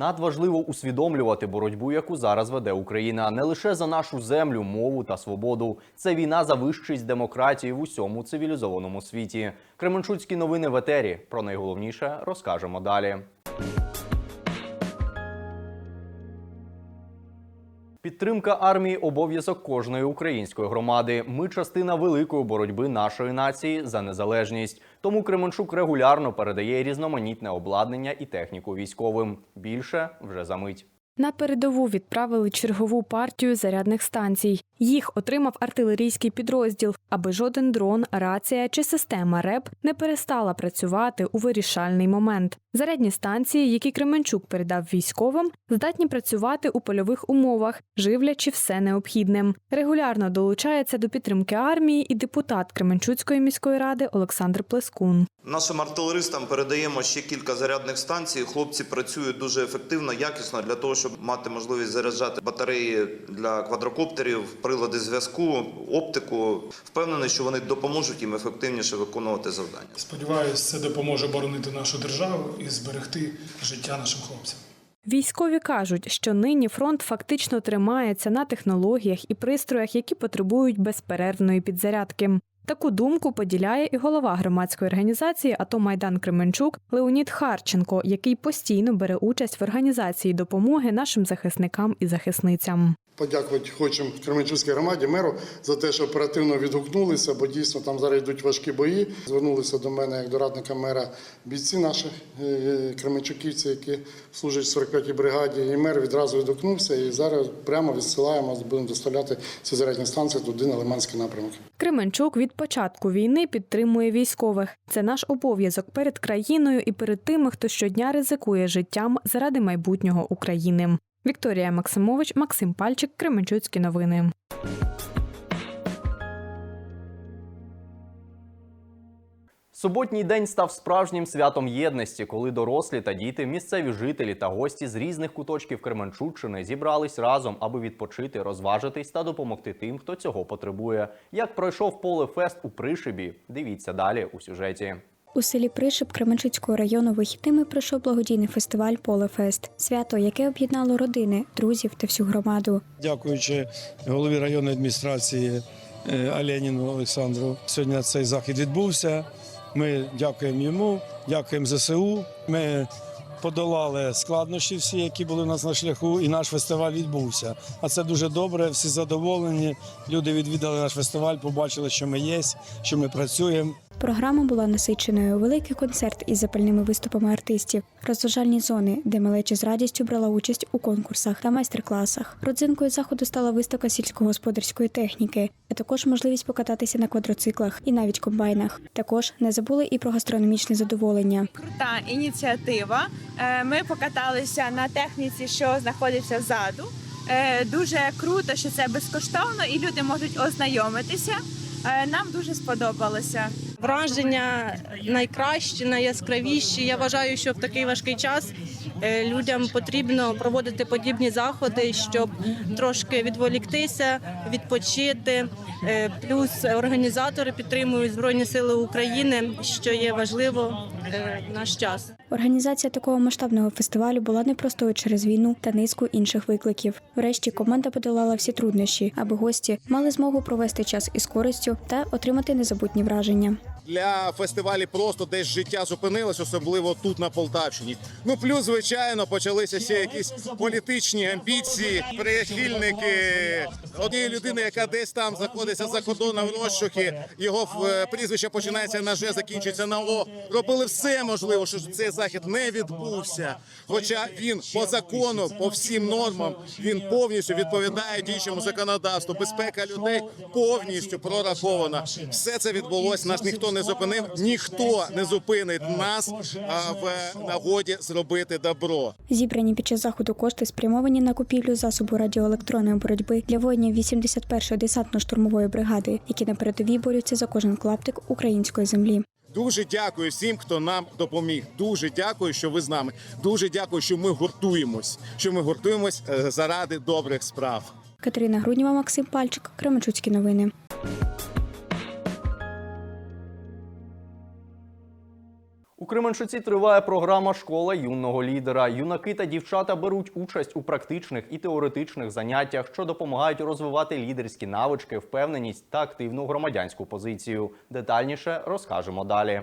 Надважливо усвідомлювати боротьбу, яку зараз веде Україна, не лише за нашу землю, мову та свободу. Це війна за вищість демократії в усьому цивілізованому світі. Кременчуцькі новини в етері. Про найголовніше розкажемо далі. Підтримка армії обов'язок кожної української громади. Ми частина великої боротьби нашої нації за незалежність. Тому Кременчук регулярно передає різноманітне обладнання і техніку військовим. Більше вже за мить. На передову відправили чергову партію зарядних станцій. Їх отримав артилерійський підрозділ, аби жоден дрон, рація чи система РЕП не перестала працювати у вирішальний момент. Зарядні станції, які Кременчук передав військовим, здатні працювати у польових умовах, живлячи все необхідним. Регулярно долучається до підтримки армії і депутат Кременчуцької міської ради Олександр Плескун. Нашим артилеристам передаємо ще кілька зарядних станцій. Хлопці працюють дуже ефективно, якісно для того, щоб мати можливість заряджати батареї для квадрокоптерів, прилади зв'язку, оптику. Впевнений, що вони допоможуть їм ефективніше виконувати завдання. Сподіваюсь, це допоможе боронити нашу державу і зберегти життя нашим хлопцям. Військові кажуть, що нині фронт фактично тримається на технологіях і пристроях, які потребують безперервної підзарядки. Таку думку поділяє і голова громадської організації АТО Майдан Кременчук Леонід Харченко, який постійно бере участь в організації допомоги нашим захисникам і захисницям. Подякувати хочемо Кременчуцькій громаді, меру за те, що оперативно відгукнулися, бо дійсно там зараз йдуть важкі бої. Звернулися до мене як до радника мера бійці наших е, кременчуківці, які служать в 45-й бригаді. І мер відразу відгукнувся. І зараз прямо відсилаємо, будемо доставляти ці зарядні станції туди на Лиманський напрямок. Кременчук від початку війни підтримує військових. Це наш обов'язок перед країною і перед тими, хто щодня ризикує життям заради майбутнього України. Вікторія Максимович, Максим Пальчик, Кременчуцькі новини. Суботній день став справжнім святом єдності, коли дорослі та діти, місцеві жителі та гості з різних куточків Кременчуччини зібрались разом, аби відпочити, розважитись та допомогти тим, хто цього потребує. Як пройшов полефест у Пришибі? Дивіться далі у сюжеті. У селі Пришип Кременчуцького району вихідними пройшов благодійний фестиваль Полефест, свято, яке об'єднало родини, друзів та всю громаду. Дякуючи голові районної адміністрації е, Аленіну Олександру, сьогодні цей захід відбувся. Ми дякуємо йому, дякуємо ЗСУ. Ми подолали складнощі всі, які були у нас на шляху, і наш фестиваль відбувся. А це дуже добре. Всі задоволені. Люди відвідали наш фестиваль, побачили, що ми є, що ми працюємо. Програма була насиченою. Великий концерт із запальними виступами артистів, розважальні зони, де малеча з радістю брала участь у конкурсах та майстер-класах. Родзинкою заходу стала виставка сільськогосподарської техніки, а також можливість покататися на квадроциклах і навіть комбайнах. Також не забули і про гастрономічне задоволення. крута ініціатива. Е, Ми покаталися на техніці, що знаходиться ззаду. Е, Дуже круто, що це безкоштовно і люди можуть ознайомитися. Е, Нам дуже сподобалося. Враження найкращі, найяскравіші. Я вважаю, що в такий важкий час е, людям потрібно проводити подібні заходи, щоб трошки відволіктися, відпочити. Е, Плюс організатори підтримують Збройні Сили України, що є важливо е, в наш час. Організація такого масштабного фестивалю була непростою через війну та низку інших викликів. Врешті команда подолала всі труднощі, аби гості мали змогу провести час із користю та отримати незабутні враження. Для фестивалів просто десь життя зупинилось, особливо тут на Полтавщині. Ну плюс, звичайно, почалися ще якісь політичні амбіції, прихильники однієї людини, яка десь там знаходиться за кордоном в розшуки. Його е, прізвище починається на Ж, закінчується на О. Робили все можливе, щоб цей захід не відбувся. Хоча він по закону, по всім нормам, він повністю відповідає діючому законодавству. Безпека людей повністю прорахована. Все це відбулось. Нас ніхто не зупинив, ніхто не зупинить нас в нагоді зробити добро. Зібрані під час заходу кошти спрямовані на купівлю засобу радіоелектронної боротьби для воїнів 81-ї десантно-штурмової бригади, які на передовій борються за кожен клаптик української землі. Дуже дякую всім, хто нам допоміг. Дуже дякую, що ви з нами. Дуже дякую, що ми гуртуємось. Що ми гуртуємось е, заради добрих справ. Катерина Грудніва, Максим Пальчик, Кременчуцькі новини. Кременчуці триває програма Школа юного лідера. Юнаки та дівчата беруть участь у практичних і теоретичних заняттях, що допомагають розвивати лідерські навички, впевненість та активну громадянську позицію. Детальніше розкажемо далі.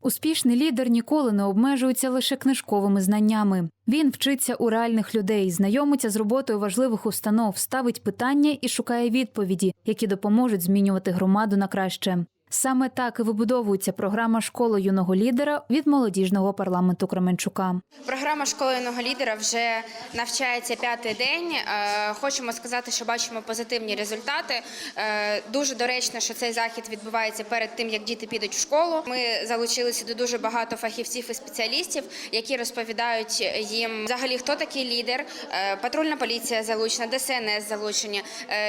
Успішний лідер ніколи не обмежується лише книжковими знаннями. Він вчиться у реальних людей, знайомиться з роботою важливих установ, ставить питання і шукає відповіді, які допоможуть змінювати громаду на краще. Саме так і вибудовується програма школа юного лідера від молодіжного парламенту Кременчука. Програма школи юного лідера вже навчається п'ятий день. Е, Хочемо сказати, що бачимо позитивні результати. Е, Дуже доречно, що цей захід відбувається перед тим, як діти підуть в школу. Ми залучилися до дуже багато фахівців і спеціалістів, які розповідають їм взагалі, хто такий лідер. Е, Патрульна поліція залучена, ДСНС залучені,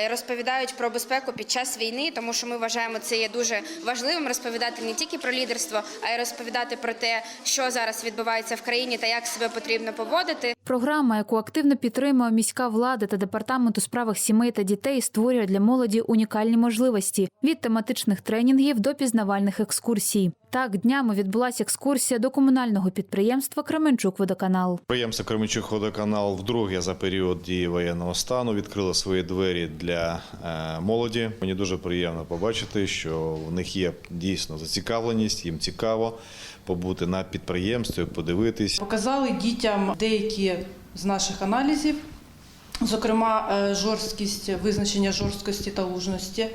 розповідають про безпеку під час війни, тому що ми вважаємо, це є дуже важливим розповідати не тільки про лідерство, а й розповідати про те, що зараз відбувається в країні та як себе потрібно поводити. Програма, яку активно підтримує міська влада та департамент у справах сімей та дітей, створює для молоді унікальні можливості від тематичних тренінгів до пізнавальних екскурсій. Так днями відбулася екскурсія до комунального підприємства Кременчук Водоканал. Підприємство Кременчук Водоканал вдруге за період дії воєнного стану відкрило свої двері для е, молоді. Мені дуже приємно побачити, що в них є дійсно зацікавленість, їм цікаво побути на підприємстві, подивитись. Показали дітям деякі з наших аналізів, зокрема, е, жорсткість визначення жорсткості та лужності.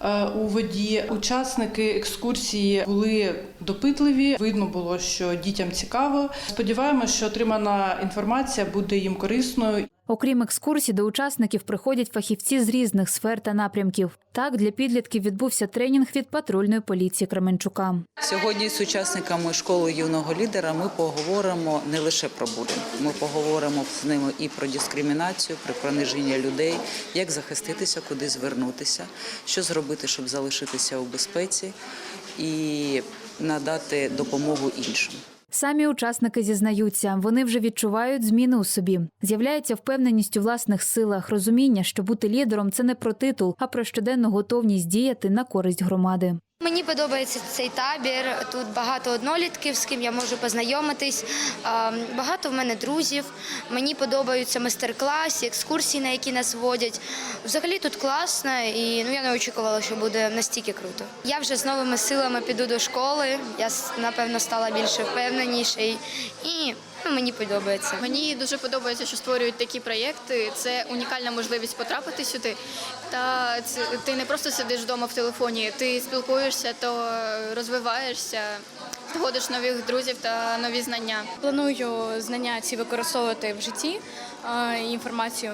Е, У воді учасники екскурсії були допитливі. Видно було, що дітям цікаво. Сподіваємося, що отримана інформація буде їм корисною Окрім екскурсій, до учасників приходять фахівці з різних сфер та напрямків. Так для підлітків відбувся тренінг від патрульної поліції Кременчука. Сьогодні з учасниками школи юного лідера ми поговоримо не лише про булінг. Ми поговоримо з ними і про дискримінацію, про приниження людей, як захиститися, куди звернутися, що зробити, щоб залишитися у безпеці і надати допомогу іншим. Самі учасники зізнаються, вони вже відчувають зміни у собі. З'являється впевненість у власних силах, розуміння, що бути лідером це не про титул, а про щоденну готовність діяти на користь громади. Мені подобається цей табір. Тут багато однолітків, з ким я можу познайомитись. Багато в мене друзів. Мені подобаються майстер-класи, екскурсії, на які нас водять. Взагалі тут класно, і ну я не очікувала, що буде настільки круто. Я вже з новими силами піду до школи. Я напевно стала більше впевненішою і ну, мені подобається. Мені дуже подобається, що створюють такі проєкти. Це унікальна можливість потрапити сюди. Та це, ти не просто сидиш вдома в телефоні, ти спілкуєшся, то розвиваєшся, знаходиш нових друзів та нові знання. Планую знання ці використовувати в житті, інформацію.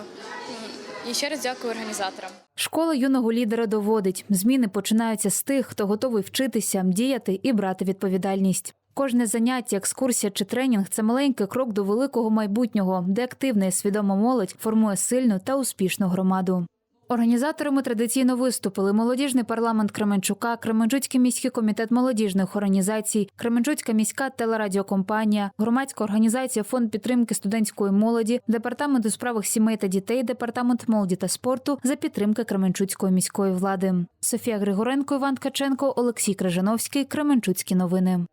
І ще раз дякую організаторам. Школа юного лідера доводить, зміни починаються з тих, хто готовий вчитися, діяти і брати відповідальність. Кожне заняття, екскурсія чи тренінг це маленький крок до великого майбутнього, де активна і свідома молодь формує сильну та успішну громаду. Організаторами традиційно виступили молодіжний парламент Кременчука, Кременчуцький міський комітет молодіжних організацій, Кременчуцька міська телерадіокомпанія, громадська організація Фонд підтримки студентської молоді, департамент у справах сімей та дітей, департамент молоді та спорту за підтримки Кременчуцької міської влади. Софія Григоренко, Іван Ткаченко, Олексій Крижановський. Кременчуцькі новини.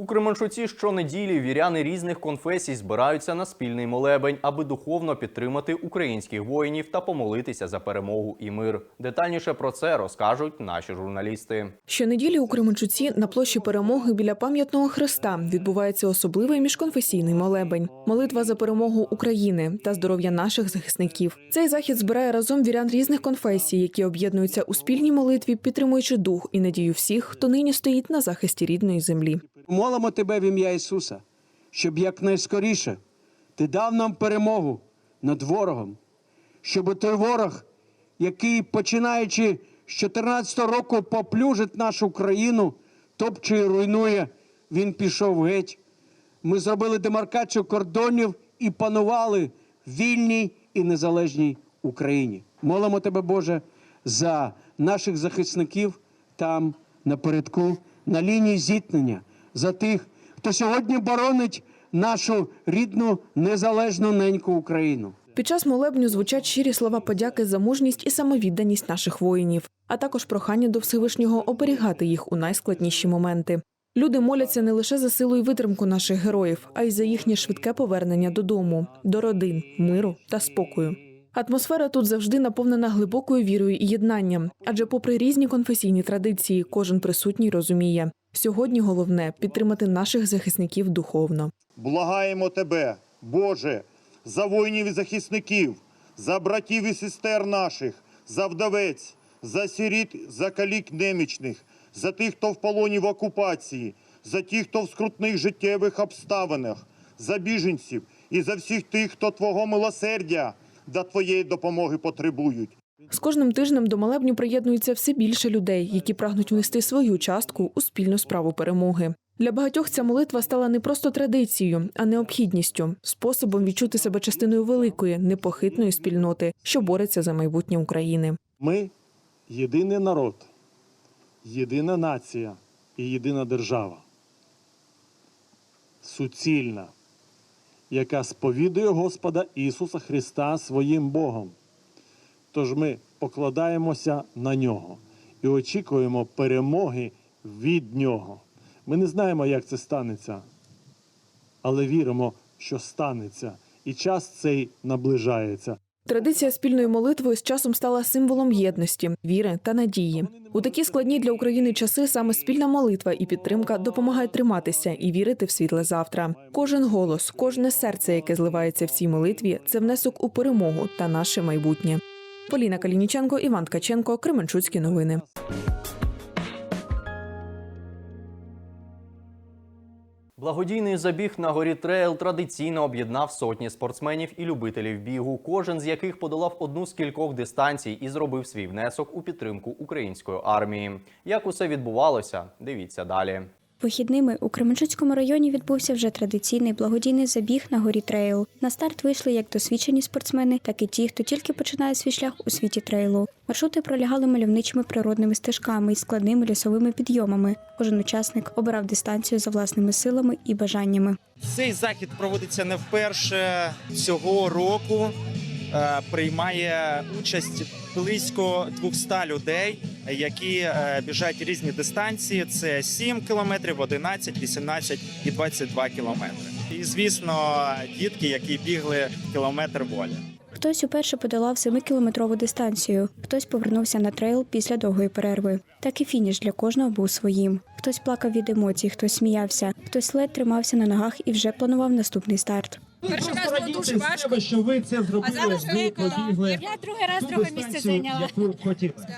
У Кременчуці щонеділі віряни різних конфесій збираються на спільний молебень, аби духовно підтримати українських воїнів та помолитися за перемогу і мир. Детальніше про це розкажуть наші журналісти. Щонеділі у Кременчуці на площі перемоги біля пам'ятного хреста відбувається особливий міжконфесійний молебень, молитва за перемогу України та здоров'я наших захисників. Цей захід збирає разом вірян різних конфесій, які об'єднуються у спільній молитві, підтримуючи дух і надію всіх, хто нині стоїть на захисті рідної землі. Молимо тебе в ім'я Ісуса, щоб якнайскоріше ти дав нам перемогу над ворогом, щоб той ворог, який починаючи з 14 року поплюжить нашу країну, топче і руйнує, він пішов геть. Ми зробили демаркацію кордонів і панували вільній і незалежній Україні. Молимо тебе, Боже, за наших захисників там напередку, на лінії зіткнення, за тих, хто сьогодні боронить нашу рідну незалежну неньку Україну. Під час молебню звучать щирі слова подяки за мужність і самовідданість наших воїнів. а також прохання до Всевишнього оберігати їх у найскладніші моменти. Люди моляться не лише за силу і витримку наших героїв, а й за їхнє швидке повернення додому, до родин, миру та спокою. Атмосфера тут завжди наповнена глибокою вірою і єднанням, адже, попри різні конфесійні традиції, кожен присутній розуміє, сьогодні головне підтримати наших захисників духовно. Благаємо тебе, Боже, за воїнів і захисників, за братів і сестер наших, за вдовець, за сиріт, за калік немічних, за тих, хто в полоні в окупації, за тих, хто в скрутних життєвих обставинах, за біженців і за всіх тих, хто Твого милосердя та Твоєї допомоги потребують. З кожним тижнем до молебню приєднується все більше людей, які прагнуть внести свою частку у спільну справу перемоги. Для багатьох ця молитва стала не просто традицією, а необхідністю, способом відчути себе частиною великої, непохитної спільноти, що бореться за майбутнє України. Ми єдиний народ, єдина нація і єдина держава. Суцільна, яка сповідує Господа Ісуса Христа своїм Богом. Тож ми покладаємося на нього і очікуємо перемоги від нього. Ми не знаємо, як це станеться, але віримо, що станеться, і час цей наближається. Традиція спільної молитви з часом стала символом єдності, віри та надії. У такі складні для України часи саме спільна молитва і підтримка допомагають триматися і вірити в світле завтра. Кожен голос, кожне серце, яке зливається в цій молитві, це внесок у перемогу та наше майбутнє. Поліна Калініченко, Іван Ткаченко, Кременчуцькі новини. Благодійний забіг на горі трейл традиційно об'єднав сотні спортсменів і любителів бігу, кожен з яких подолав одну з кількох дистанцій і зробив свій внесок у підтримку української армії. Як усе відбувалося, дивіться далі. Вихідними у Кременчуцькому районі відбувся вже традиційний благодійний забіг на горі трейл. На старт вийшли як досвідчені спортсмени, так і ті, хто тільки починає свій шлях у світі трейлу. Маршрути пролягали мальовничими природними стежками і складними лісовими підйомами. Кожен учасник обирав дистанцію за власними силами і бажаннями. Цей захід проводиться не вперше цього року. е, Приймає участь близько 200 людей, які е, біжать різні дистанції. Це 7 кілометрів, 11, 18 і 22 кілометри. І звісно, дітки, які бігли кілометр волі. Хтось уперше подолав 7-кілометрову дистанцію, хтось повернувся на трейл після довгої перерви. Так і фініш для кожного був своїм. Хтось плакав від емоцій, хтось сміявся, хтось ледь тримався на ногах і вже планував наступний старт. Перший раз було дуже важко, що ви це а зараз виклала. Я другий раз друге місце зайняла.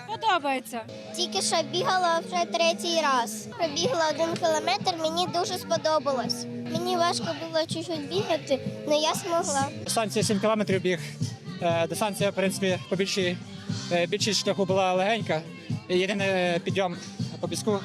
Подобається. Тільки що бігала вже третій раз. Пробігла один кілометр, мені дуже сподобалось. Мені важко було чуть-чуть бігати, але я змогла. Дистанція 7 кілометрів біг. Е, Дистанція, в принципі, по більшій, е, більшість шляху була легенька. Єдиний підйом по піску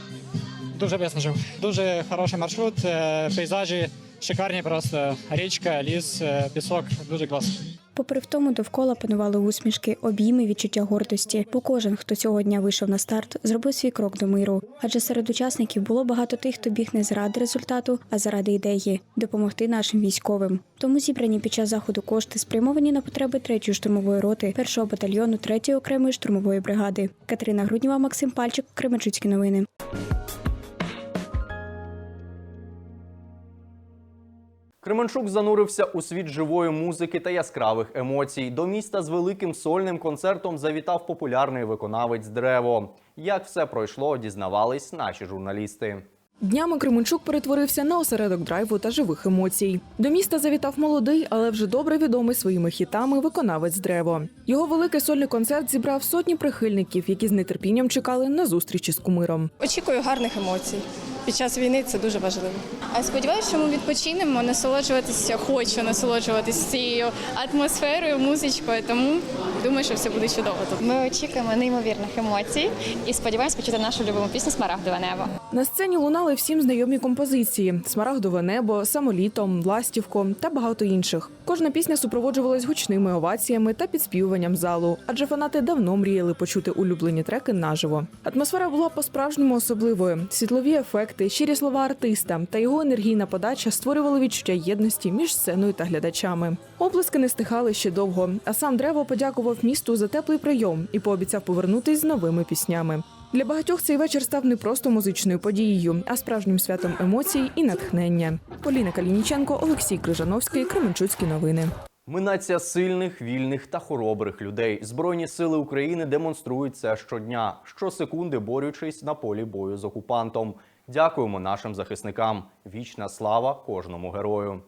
дуже виснажив. Дуже хороший маршрут, е, пейзажі шикарні просто. Річка, ліс, е, пісок, дуже класно. Попри втому, довкола панували усмішки, обійми, відчуття гордості. Бо кожен, хто цього дня вийшов на старт, зробив свій крок до миру. Адже серед учасників було багато тих, хто біг не заради результату, а заради ідеї допомогти нашим військовим. Тому зібрані під час заходу кошти спрямовані на потреби 3-ї штурмової роти, 1-го батальйону 3-ї окремої штурмової бригади. Катерина Грудніва, Максим Пальчик, Кременчуцькі новини. Кременчук занурився у світ живої музики та яскравих емоцій. До міста з великим сольним концертом завітав популярний виконавець Древо. Як все пройшло, дізнавались наші журналісти. Днями Кременчук перетворився на осередок драйву та живих емоцій. До міста завітав молодий, але вже добре відомий своїми хітами виконавець Древо. Його великий сольний концерт зібрав сотні прихильників, які з нетерпінням чекали на зустрічі з кумиром. Очікую гарних емоцій. Під час війни це дуже важливо. А сподіваюся, що ми відпочинемо, насолоджуватися, хочу насолоджуватися цією атмосферою, музичкою. Тому думаю, що все буде чудово тут. Ми очікуємо неймовірних емоцій і сподіваємось почути нашу любиму пісню Смарагдове небо. На сцені лунали всім знайомі композиції: Смарагдове небо, самолітом, ластівко та багато інших. Кожна пісня супроводжувалась гучними оваціями та підспівуванням залу, адже фанати давно мріяли почути улюблені треки наживо. Атмосфера була по-справжньому особливою. Світлові ефекти, щирі слова артиста та його енергійна подача створювали відчуття єдності між сценою та глядачами. Оплески не стихали ще довго, а сам Древо подякував місту за теплий прийом і пообіцяв повернутись з новими піснями. Для багатьох цей вечір став не просто музичною подією, а справжнім святом емоцій і натхнення. Поліна Калініченко, Олексій Крижановський, Кременчуцькі новини. Ми нація сильних, вільних та хоробрих людей. Збройні сили України демонструють це щодня, щосекунди борючись на полі бою з окупантом. Дякуємо нашим захисникам. Вічна слава кожному герою.